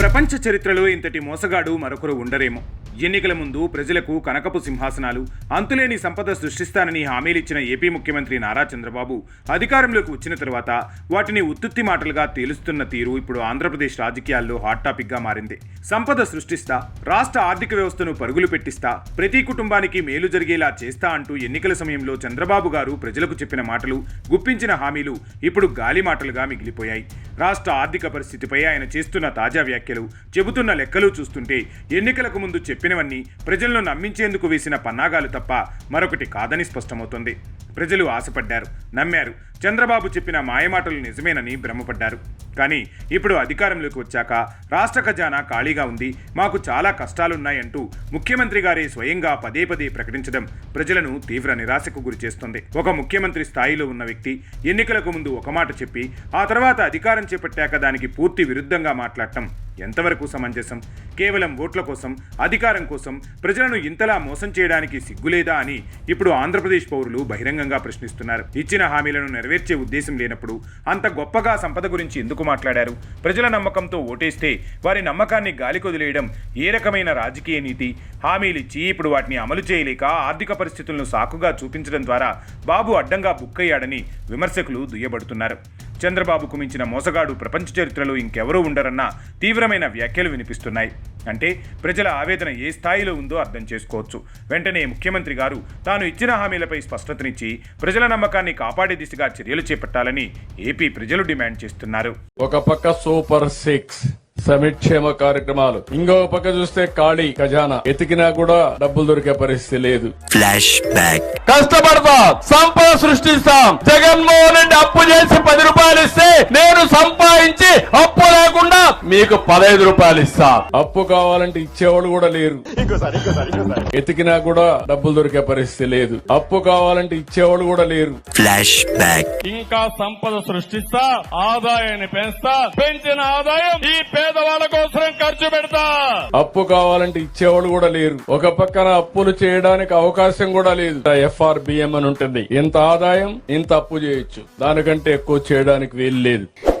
ప్రపంచ చరిత్రలో ఇంతటి మోసగాడు మరొకరు ఉండరేమో. ఎన్నికల ముందు ప్రజలకు కనకపు సింహాసనాలు అంతులేని సంపద సృష్టిస్తానని హామీలిచ్చిన ఏపీ ముఖ్యమంత్రి నారా చంద్రబాబు. అధికారంలోకి వచ్చిన తర్వాత వాటిని ఉత్తుత్తి మాటలుగా తేలుస్తున్న తీరు ఇప్పుడు ఆంధ్రప్రదేశ్ రాజకీయాల్లో హాట్ టాపిక్గా మారింది. సంపద సృష్టిస్తా రాష్ట్ర ఆర్థిక వ్యవస్థను పరుగులు పెట్టిస్తా ప్రతి కుటుంబానికి మేలు జరిగేలా చేస్తా అంటూ ఎన్నికల సమయంలో చంద్రబాబు గారు ప్రజలకు చెప్పిన మాటలు గుప్పించిన హామీలు ఇప్పుడు గాలి మాటలుగా మిగిలిపోయాయి. రాష్ట్ర ఆర్థిక పరిస్థితిపై ఆయన చేస్తున్న తాజా వ్యాఖ్యలు చెబుతున్న లెక్కలు చూస్తుంటే ఎన్నికలకు ముందు చెప్పినవన్నీ ప్రజలను నమ్మించేందుకు వేసిన పన్నాగాలు తప్ప మరొకటి కాదని స్పష్టమవుతోంది. ప్రజలు ఆశపడ్డారు నమ్మారు. చంద్రబాబు చెప్పిన మాయమాటలు నిజమేనని భ్రమపడ్డారు. కానీ ఇప్పుడు అధికారంలోకి వచ్చాక రాష్ట్ర ఖజానా ఖాళీగా ఉంది మాకు చాలా కష్టాలున్నాయంటూ ముఖ్యమంత్రి గారే స్వయంగా పదే పదే ప్రకటించడం ప్రజలను తీవ్ర నిరాశకు గురిచేస్తుంది ఒక ముఖ్యమంత్రి స్థాయిలో ఉన్న వ్యక్తి ఎన్నికలకు ముందు ఒక మాట చెప్పి ఆ తర్వాత అధికారం చేపట్టాక దానికి పూర్తి విరుద్ధంగా మాట్లాడటం ఎంతవరకు సమంజసం? కేవలం ఓట్ల కోసం అధికారం కోసం ప్రజలను ఇంతలా మోసం చేయడానికి సిగ్గులేదా అని ఇప్పుడు ఆంధ్రప్రదేశ్ పౌరులు బహిరంగంగా ప్రశ్నిస్తున్నారు. ఇచ్చిన హామీలను నెరవేర్చే ఉద్దేశం లేనప్పుడు అంత గొప్పగా సంపద గురించి ఎందుకు మాట్లాడారు? ప్రజల నమ్మకంతో ఓటేస్తే వారి నమ్మకాన్ని గాలికొదిలేయడం ఏ రకమైన రాజకీయ నీతి? హామీలిచ్చి ఇప్పుడు వాటిని అమలు చేయలేక ఆర్థిక పరిస్థితులను సాకుగా చూపించడం ద్వారా బాబు అడ్డంగా బుక్కయ్యాడని విమర్శకులు దుయ్యబడుతున్నారు. చంద్రబాబుకు మించిన మోసగాడు ప్రపంచ చరిత్రలో ఇంకెవరూ ఉండరన్న తీవ్రమైన వ్యాఖ్యలు వినిపిస్తున్నాయి. అంటే ప్రజల ఆవేదన ఏ స్థాయిలో ఉందో అర్థం చేసుకోవచ్చు. వెంటనే ముఖ్యమంత్రి గారు తాను ఇచ్చిన హామీలపై స్పష్టతనిచ్చి ప్రజల నమ్మకాన్ని కాపాడే దిశగా చర్యలు చేపట్టాలని ఏపీ ప్రజలు డిమాండ్ చేస్తున్నారు. ఒక పక్క సూపర్ సిక్స్ సంక్షేమ కార్యక్రమాలు. ఇంకో పక్క చూస్తే ఖాళీ ఖజానా. ఎతికినా కూడా డబ్బులు దొరికే పరిస్థితి లేదు. ఫ్లాష్ బ్యాక్ కష్టపడతాం. సంపద సృష్టిస్తాం. జగన్మోహన్ రెడ్డి అప్పు చేసి పది రూపాయలు ఇస్తే నేను సంపాదించి అప్పు మీకు పదహైదు రూపాయలు ఇస్తా. అప్పు కావాలంటే ఇచ్చేవాళ్ళు కూడా లేరు. ఎతికినా కూడా డబ్బులు దొరికే పరిస్థితి లేదు. అప్పు కావాలంటే ఇచ్చేవాళ్ళు కూడా లేరు. ఫ్లాష్ బ్యాక్ ఇంకా సంపద సృష్టిస్తా ఆదాయాన్ని పెంచుతా పెంచిన ఆదాయం ఈ పేదవాళ్ళ కోసం ఖర్చు పెడతా. అప్పు కావాలంటే ఇచ్చేవాళ్ళు కూడా లేరు. ఒక పక్కన అప్పులు చేయడానికి అవకాశం కూడా లేదు. ఎఫ్ఆర్బిఎం అని ఉంటుంది. ఇంత ఆదాయం ఇంత అప్పు చేయొచ్చు. దానికంటే ఎక్కువ చేయడానికి వీలు లేదు.